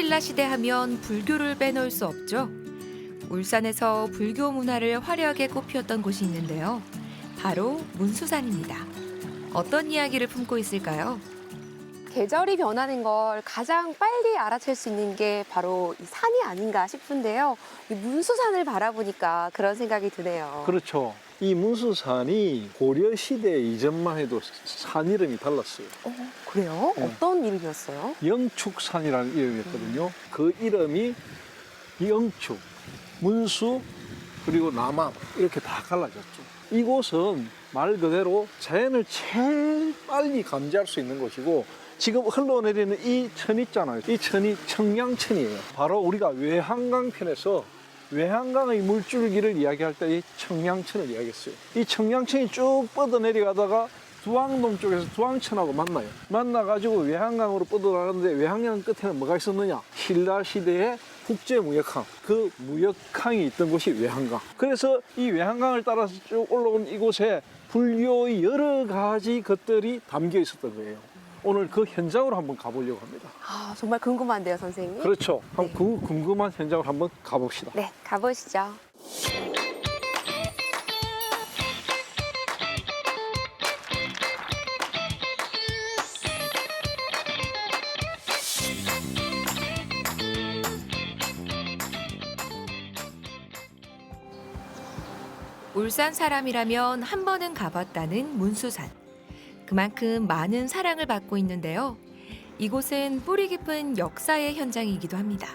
신라 시대 하면 불교를 빼놓을 수 없죠. 울산에서 불교 문화를 화려하게 꽃피웠던 곳이 있는데요. 바로 문수산입니다. 어떤 이야기를 품고 있을까요? 계절이 변하는 걸 가장 빨리 알아챌 수 있는 게 바로 이 산이 아닌가 싶은데요. 이 문수산을 바라보니까 그런 생각이 드네요. 그렇죠. 이 문수산이 고려 시대 이전만 해도 산 이름이 달랐어요. 어, 그래요? 네. 어떤 이름이었어요? 영축산이라는 이름이었거든요. 그 이름이 영축, 문수, 그리고 남암 이렇게 다 갈라졌죠. 이곳은 말 그대로 자연을 제일 빨리 감지할 수 있는 곳이고 지금 흘러내리는 이 천 있잖아요. 이 천이 청량천이에요. 바로 우리가 외한강 편에서 외한강의 물줄기를 이야기할 때 이 청량천을 이야기했어요. 이 청량천이 쭉 뻗어 내려가다가 두항동 쪽에서 두항천하고 만나요. 만나가지고 외한강으로 뻗어가는데 외한강 끝에는 뭐가 있었느냐? 신라 시대의 국제무역항, 그 무역항이 있던 곳이 외한강. 그래서 이 외한강을 따라서 쭉 올라온 이곳에 불교의 여러 가지 것들이 담겨 있었던 거예요. 오늘 그 현장으로 한번 가보려고 합니다. 아, 정말 궁금한데요, 선생님. 그렇죠. 한번 그 궁금한 현장을 한번 가봅시다. 네, 가보시죠. 울산 사람이라면 한 번은 가봤다는 문수산. 그만큼 많은 사랑을 받고 있는데요. 이곳은 뿌리 깊은 역사의 현장이기도 합니다.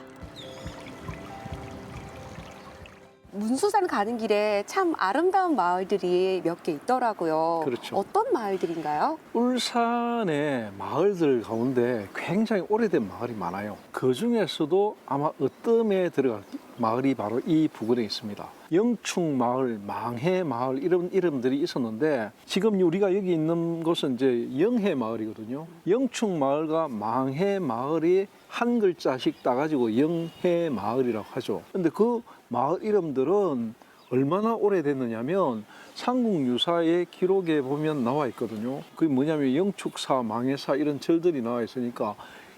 문수산 가는 길에 참 아름다운 마을들이 몇 개 있더라고요. 그렇죠. 어떤 마을들인가요? 울산의 마을들 가운데 굉장히 오래된 마을이 많아요. 그 중에서도 아마 으뜸에 들어갈 마을이 바로 이 부근에 있습니다. 영축 마을, 망해 마을 이런 이름들이 있었는데 지금 우리가 여기 있는 곳은 이제 영해 마을이거든요. 영축 마을과 망해 마을이 한 글자씩 따가지고 영해 마을이라고 하죠. 근데 그 마을 이름들은 얼마나 오래됐느냐면 삼국유사의 기록에 보면 나와 있거든요. 그게 뭐냐면 영축사, 망해사 이런 절들이 나와 있으니까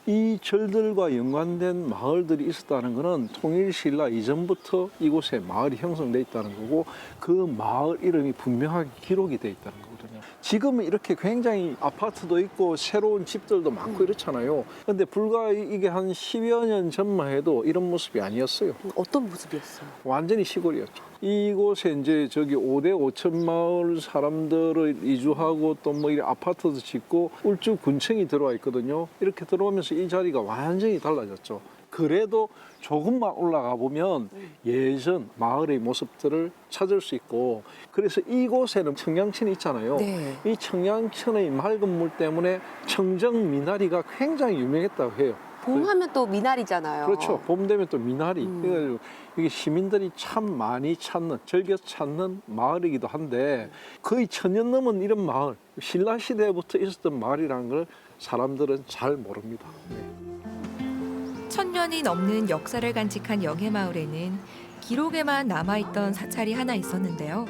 이 절들과 연관된 마을들이 있었다는 것은 통일신라 이전부터 이곳에 마을이 형성돼 있다는 거고 그 마을 이름이 분명하게 기록이 돼 있다는 거거든요. 지금은 이렇게 굉장히 아파트도 있고 새로운 집들도 많고 이렇잖아요. 근데 불과 이게 한 10여 년 전만 해도 이런 모습이 아니었어요. 어떤 모습이었어요? 완전히 시골이었죠. 이곳에 이제 저기 5대 5천 마을 사람들을 이주하고 또 뭐 아파트도 짓고 울주 군청이 들어와 있거든요. 이렇게 들어오면서 이 자리가 완전히 달라졌죠. 그래도 조금만 올라가 보면 예전 마을의 모습들을 찾을 수 있고 그래서 이곳에는 청양천이 있잖아요. 네. 이 청양천의 맑은 물 때문에 청정 미나리가 굉장히 유명했다고 해요. 봄하면 또 미나리잖아요. 그렇죠. 봄 되면 또 미나리. 음. 그래가지고 이게 시민들이 참 많이 찾는, 즐겨 찾는 마을이기도 한데 거의 천년 넘은 이런 마을, 신라 시대부터 있었던 마을이라는 걸 사람들은 잘 모릅니다. 네. 천년이 넘는 역사를 간직한 영해마을에는 기록에만 남아있던 사찰이 하나 있었는데요.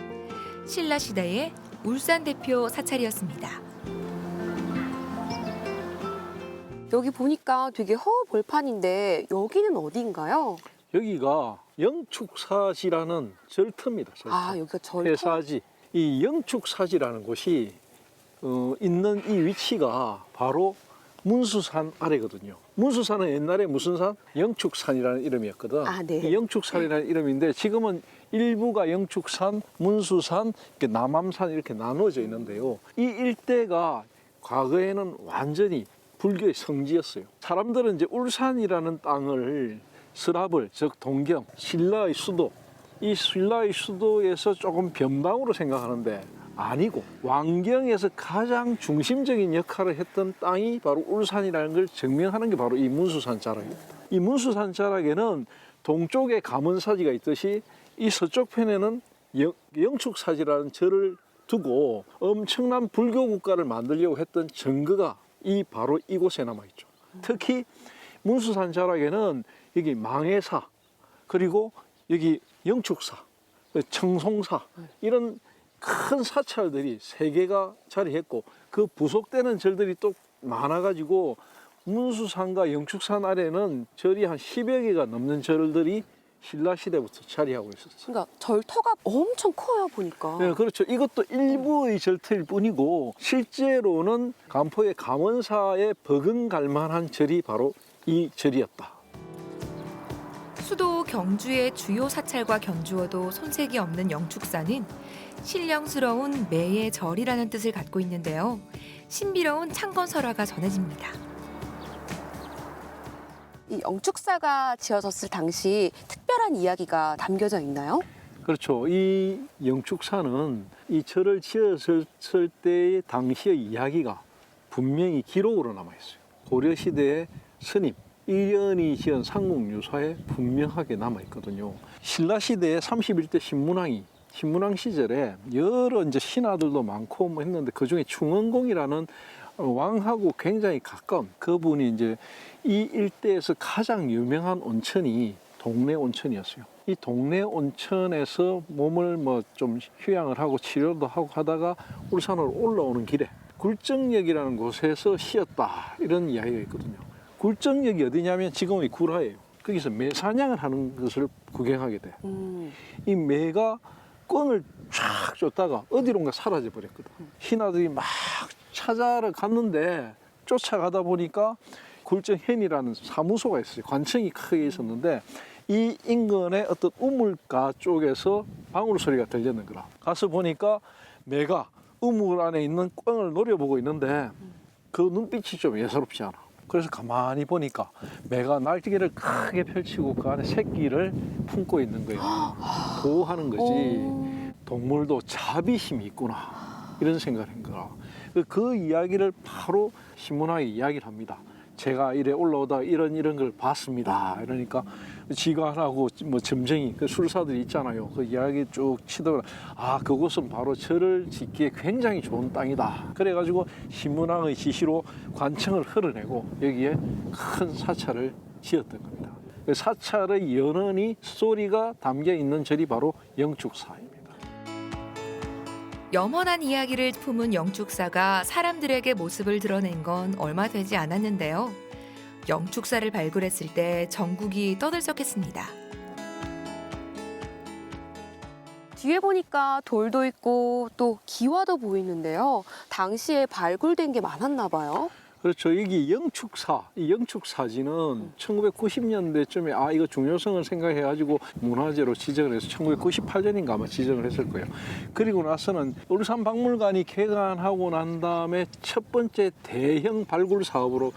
신라 시대의 울산 대표 사찰이었습니다. 여기 보니까 되게 허벌판인데 여기는 어디인가요? 여기가 영축사지라는 절터입니다. 절터. 아, 여기가 절터. 해사지. 이 영축사지라는 곳이 어, 있는 이 위치가 바로 문수산 아래거든요. 문수산은 옛날에 무슨 산? 영축산이라는 이름이었거든. 아, 네. 이 영축산이라는 이름인데 지금은 일부가 영축산, 문수산, 이렇게 남암산 이렇게 나눠져 있는데요. 이 일대가 과거에는 완전히 불교의 성지였어요. 사람들은 이제 울산이라는 땅을 서랍을 즉 동경 신라의 수도 이 신라의 수도에서 조금 변방으로 생각하는데 아니고 왕경에서 가장 중심적인 역할을 했던 땅이 바로 울산이라는 걸 증명하는 게 바로 이 문수산 자락입니다. 이 문수산 자락에는 동쪽에 가문사지가 있듯이 이 서쪽 편에는 영, 영축사지라는 절을 두고 엄청난 불교 국가를 만들려고 했던 증거가 이 바로 이곳에 남아 있죠. 특히 문수산 자락에는 여기 망해사 그리고 여기 영축사, 청송사 이런 큰 사찰들이 세 개가 자리했고 그 부속되는 절들이 또 많아가지고 문수산과 영축산 아래는 절이 한 10여 개가 넘는 절들이 신라 시대부터 자리하고 있었어요. 그러니까 절터가 엄청 커요 보니까. 네, 그렇죠. 이것도 일부의 절터일 뿐이고 실제로는 간포의 감원사에 버금갈 만한 절이 바로 이 절이었다. 수도 경주의 주요 사찰과 견주어도 손색이 없는 영축사는 신령스러운 매의 절이라는 뜻을 갖고 있는데요. 신비로운 창건 설화가 전해집니다. 이 영축사가 지어졌을 당시 특 별한 이야기가 담겨져 있나요? 그렇죠. 이 영축사는 이 절을 지었을 때의 당시의 이야기가 분명히 기록으로 남아 있어요. 고려 시대의 스님 일연이 지은 상국유사에 분명하게 남아 있거든요. 신라 시대의 31대 신문왕이 신문왕 시절에 여러 이제 신하들도 많고 뭐 했는데 그 중에 충원공이라는 왕하고 굉장히 가까운 그분이 이제 이 일대에서 가장 유명한 온천이 동네 온천이었어요. 이 동네 온천에서 몸을 뭐 좀 휴양을 하고 치료도 하고 하다가 울산으로 올라오는 길에 굴정역이라는 곳에서 쉬었다 이런 이야기가 있거든요. 굴정역이 어디냐면 지금의 구라예요. 거기서 매 사냥을 하는 것을 구경하게 돼. 음. 이 매가 끈을 쫙 쫓다가 어디론가 사라져 버렸거든. 신하들이 막 찾아러 갔는데 쫓아가다 보니까 굴정현이라는 사무소가 있어요. 관청이 크게 있었는데 이 인근의 어떤 우물가 쪽에서 방울 소리가 들리는 거라. 가서 보니까 매가 우물 안에 있는 꽝을 노려보고 있는데 그 눈빛이 좀 예사롭지 않아. 그래서 가만히 보니까 매가 날개를 크게 펼치고 그 안에 새끼를 품고 있는 거예요. 보호하는 거지. 어. 동물도 자비심이 있구나. 이런 생각을 한 거라. 그- 그 이야기를 바로 신문화에 이야기를 합니다. 제가 이래 올라오다 이런 이런 걸 봤습니다. 이러니까 지관하고 뭐 점쟁이 그 술사들이 있잖아요. 그 이야기 쭉 치더라. 아 그곳은 바로 절을 짓기에 굉장히 좋은 땅이다. 그래가지고 신문왕의 지시로 관청을 흘러내고 여기에 큰 사찰을 지었던 겁니다. 그 사찰의 연원이 스토리가 담겨 있는 절이 바로 영축사입니다. 염원한 이야기를 품은 영축사가 사람들에게 모습을 드러낸 건 얼마 되지 않았는데요. 영축사를 발굴했을 때 전국이 떠들썩했습니다. 뒤에 보니까 돌도 있고 또 기와도 보이는데요. 당시에 발굴된 게 많았나 봐요. 그렇죠. 여기 영축사, 이 영축사지는 1990년대쯤에 아 이거 중요성을 생각해가지고 문화재로 지정을 해서 1998년인가 아마 지정을 했을 거예요. 그리고 나서는 울산 박물관이 개관하고 난 다음에 첫 번째 대형 발굴 사업으로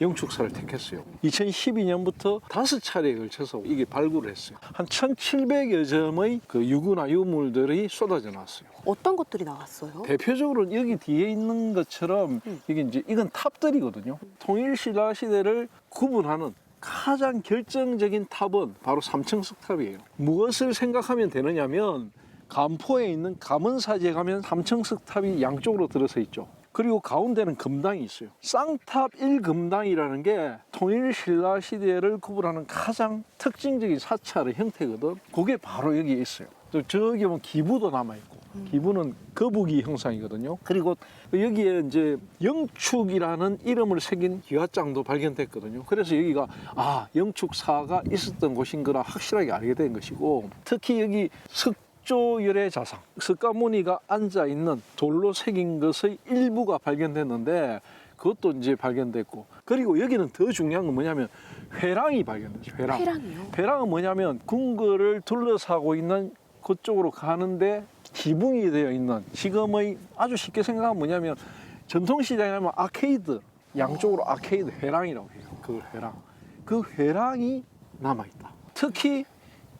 영축사를 택했어요. 2012년부터 다섯 차례에 걸쳐서 이게 발굴을 했어요. 한 1,700여 점의 그 유구나 유물들이 쏟아져 나왔어요. 어떤 것들이 나왔어요? 대표적으로 여기 뒤에 있는 것처럼 음. 이게 이제 이건 탑들이거든요. 통일 신라 시대를 구분하는 가장 결정적인 탑은 바로 삼층 석 탑이에요. 무엇을 생각하면 되느냐면 간포에 있는 감은사지에 가면 삼층 석 탑이 양쪽으로 들어서 있죠. 그리고 가운데는 금당이 있어요. 쌍탑 1금당이라는 게 통일 신라 시대를 구분하는 가장 특징적인 사찰의 형태거든. 그게 바로 여기에 있어요. 또 저기 보면 기부도 남아있고 기부는 거북이 형상이거든요. 그리고 여기에 이제 영축이라는 이름을 새긴 기와장도 발견됐거든요. 그래서 여기가 아 영축사가 있었던 곳인 거라 확실하게 알게 된 것이고 특히 여기 석 조열의 자상, 석가모니가 앉아 있는 돌로 새긴 것의 일부가 발견됐는데 그것도 이제 발견됐고 그리고 여기는 더 중요한 건 뭐냐면 회랑이 발견됐죠. 회랑. 회랑이요. 배랑은 뭐냐면 궁궐을 둘러싸고 있는 그쪽으로 가는데 지붕이 되어 있는 지금의 아주 쉽게 생각하면 뭐냐면 전통시장에 하면 아케이드 양쪽으로 아케이드 회랑이라고 해요. 그 회랑. 그 회랑이 남아있다. 특히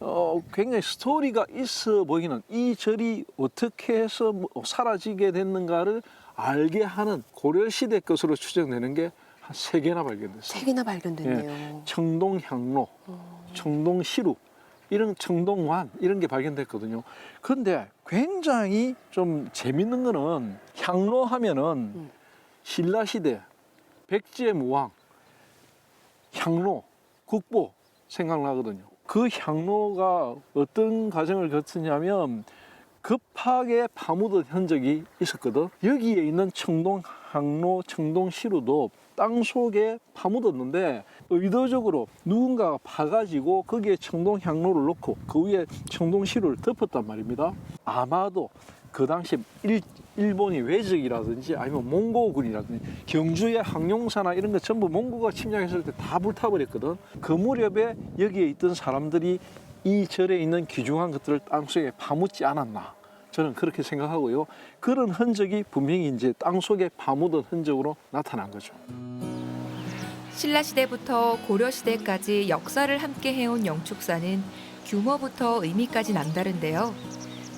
어, 굉장히 스토리가 있어 보이는 이 절이 어떻게 해서 뭐 사라지게 됐는가를 알게 하는 고려시대 것으로 추정되는 게 한 세 개나 발견됐어요. 세 개나 발견됐네요. 청동향로, 청동시루, 이런 청동환 이런 게 발견됐거든요. 그런데 굉장히 좀 재밌는 거는 향로 하면은 음. 신라 시대 백제 무왕 향로 국보 생각나거든요. 그 향로가 어떤 과정을 거치냐면 급하 딥하게 파묻은 흔적이 있었거든. 여기에 있는 청동 항로, 청동 시루도 땅 속에 파묻었는데 의도적으로 누군가가 파가지고 거기에 청동 향로를 넣고 그 위에 청동 시루를 덮었단 말입니다. 아마도 그 당시 일, 일본이 외적이라든지 아니면 몽고군이라든지 경주의 항용사나 이런 거 전부 몽고가 침략했을 때 다 불타버렸거든. 그 무렵에 여기에 있던 사람들이 이 절에 있는 귀중한 것들을 땅속에 파묻지 않았나. 저는 그렇게 생각하고요. 그런 흔적이 분명히 이제 땅 속에 파묻은 흔적으로 나타난 거죠. 신라 시대부터 고려 시대까지 역사를 함께 해온 영축사는 규모부터 의미까지 남다른데요.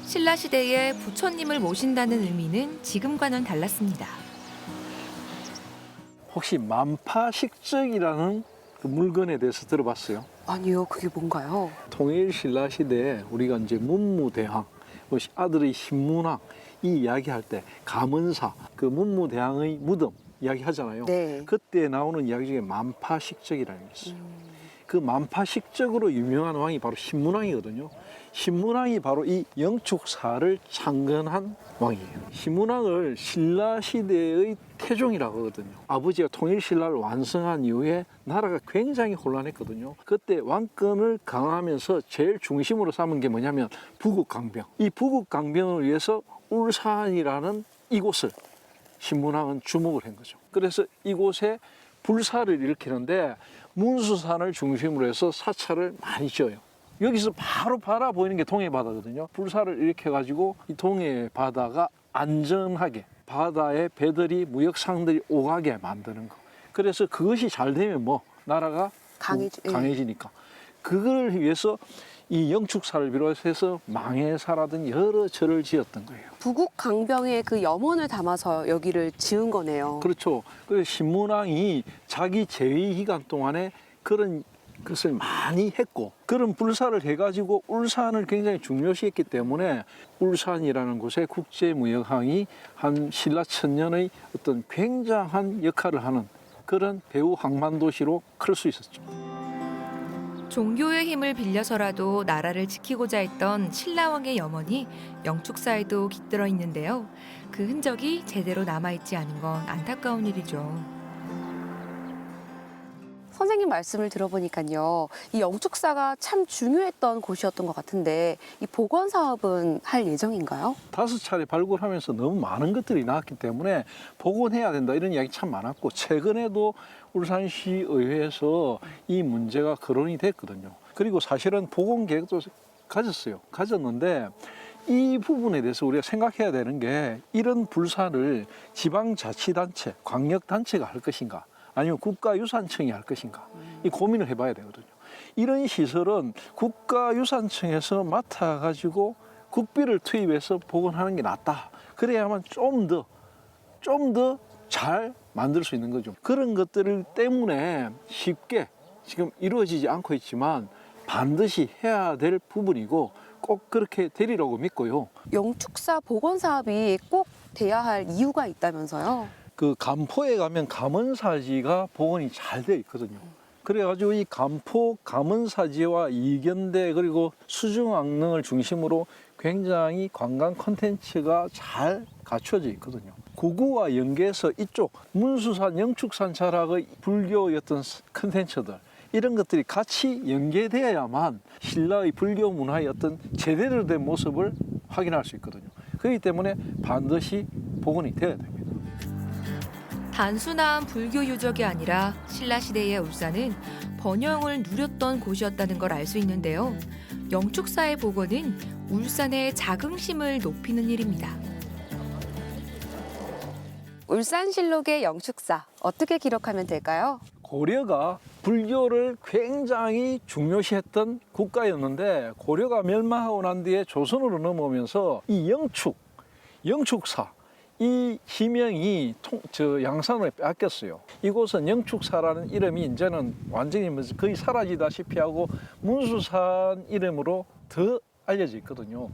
신라 시대에 부처님을 모신다는 의미는 지금과는 달랐습니다. 혹시 만파식적이라는 그 물건에 대해서 들어봤어요? 아니요, 그게 뭔가요? 통일 신라 시대에 우리가 이제 문무대왕, 뭐 아들의 신문왕 이 이야기할 때 가문사 그 문무대왕의 무덤 이야기하잖아요. 네. 그때 나오는 이야기 중에 만파식적이라는 게 있어요. 그 만파식적으로 유명한 왕이 바로 신문왕이거든요. 신문왕이 바로 이 영축사를 창건한 왕이에요. 신문왕을 신라 시대의 태종이라고 하거든요. 아버지가 통일 신라를 완성한 이후에 나라가 굉장히 혼란했거든요. 그때 왕권을 강화하면서 제일 중심으로 삼은 게 뭐냐면 부국강병. 이 부국강병을 위해서 울산이라는 이곳을 신문왕은 주목을 한 거죠. 그래서 이곳에 불사를 일으키는데 문수산을 중심으로 해서 사찰을 많이 지어요. 여기서 바로 바라 보이는 게 동해 바다거든요. 불사를 일으켜 가지고 이 동해 바다가 안전하게 바다에 배들이 무역상들이 오가게 만드는 거. 그래서 그것이 잘 되면 뭐 나라가 강해지- 예. 강해지니까 그걸 위해서 이 영축사를 비롯해서 망해사라든 여러 절을 지었던 거예요. 부국 강병의 그 염원을 담아서 여기를 지은 거네요. 그렇죠. 그 신문왕이 자기 재위 기간 동안에 그런 것을 많이 했고 그런 불사를 해가지고 울산을 굉장히 중요시했기 때문에 울산이라는 곳에 국제무역항이 한 신라 천년의 어떤 굉장한 역할을 하는 그런 배후 항만 도시로 클 수 있었죠. 종교의 힘을 빌려서라도 나라를 지키고자 했던 신라왕의 염원이 영축사에도 깃들어 있는데요. 그 흔적이 제대로 남아있지 않은 건 안타까운 일이죠. 선생님 말씀을 들어보니까요. 이 영축사가 참 중요했던 곳이었던 것 같은데 이 복원 사업은 할 예정인가요? 다섯 차례 발굴하면서 너무 많은 것들이 나왔기 때문에 복원해야 된다 이런 이야기 참 많았고 최근에도 울산시 의회에서 이 문제가 거론이 됐거든요. 그리고 사실은 복원 계획도 가졌어요. 가졌는데 이 부분에 대해서 우리가 생각해야 되는 게 이런 불사를 지방자치단체, 광역단체가 할 것인가 아니면 국가유산청이 할 것인가 이 고민을 해봐야 되거든요. 이런 시설은 국가유산청에서 맡아가지고 국비를 투입해서 복원하는 게 낫다. 그래야만 좀 더, 좀 더 잘 만들 수 있는 거죠. 그런 것들 때문에 쉽게 지금 이루어지지 않고 있지만 반드시 해야 될 부분이고 꼭 그렇게 되리라고 믿고요. 영축사 복원 사업이 꼭 돼야 할 이유가 있다면서요? 그 간포에 가면 감언사지가 복원이 잘 돼 있거든요. 그래가지고 이 간포 감언사지와 이견대 그리고 수중왕릉을 중심으로 굉장히 관광 콘텐츠가 잘 갖춰져 있거든요. 구구와 연계해서 이쪽 문수산 영축산 자락의 불교의 어떤 콘텐츠들 이런 것들이 같이 연계되어야만 신라의 불교 문화의 어떤 제대로 된 모습을 확인할 수 있거든요. 그렇기 때문에 반드시 복원이 되어야 됩니다. 단순한 불교 유적이 아니라 신라 시대의 울산은 번영을 누렸던 곳이었다는 걸 알 수 있는데요. 영축사의 복원은 울산의 자긍심을 높이는 일입니다. 울산실록의 영축사 어떻게 기록하면 될까요? 고려가 불교를 굉장히 중요시했던 국가였는데 고려가 멸망하고 난 뒤에 조선으로 넘어오면서 이 영축, 영축사 이 지명이 통, 저 양산으로 뺏겼어요. 이곳은 영축사라는 이름이 이제는 완전히 뭐 거의 사라지다시피 하고 문수산 이름으로 더 알려져 있거든요.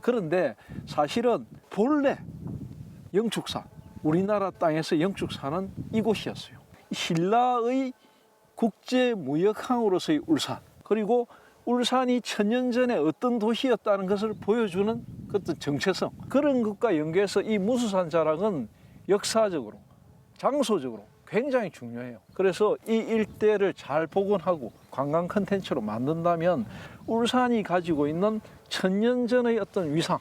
그런데 사실은 본래 영축사, 우리나라 땅에서 영축사는 이곳이었어요. 신라의 국제무역항으로서의 울산, 그리고 울산이 천년 전에 어떤 도시였다는 것을 보여주는 어떤 정체성 그런 것과 연계해서 이 무수산 자락은 역사적으로 장소적으로 굉장히 중요해요. 그래서 이 일대를 잘 복원하고 관광 컨텐츠로 만든다면 울산이 가지고 있는 천년 전의 어떤 위상을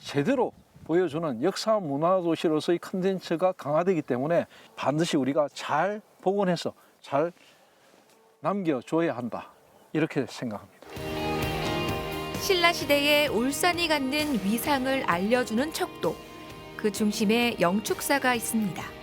제대로 보여주는 역사 문화 도시로서의 컨텐츠가 강화되기 때문에 반드시 우리가 잘 복원해서 잘 남겨줘야 한다. 이렇게 생각합니다. 신라 시대의 울산이 갖는 위상을 알려주는 척도. 그 중심에 영축사가 있습니다.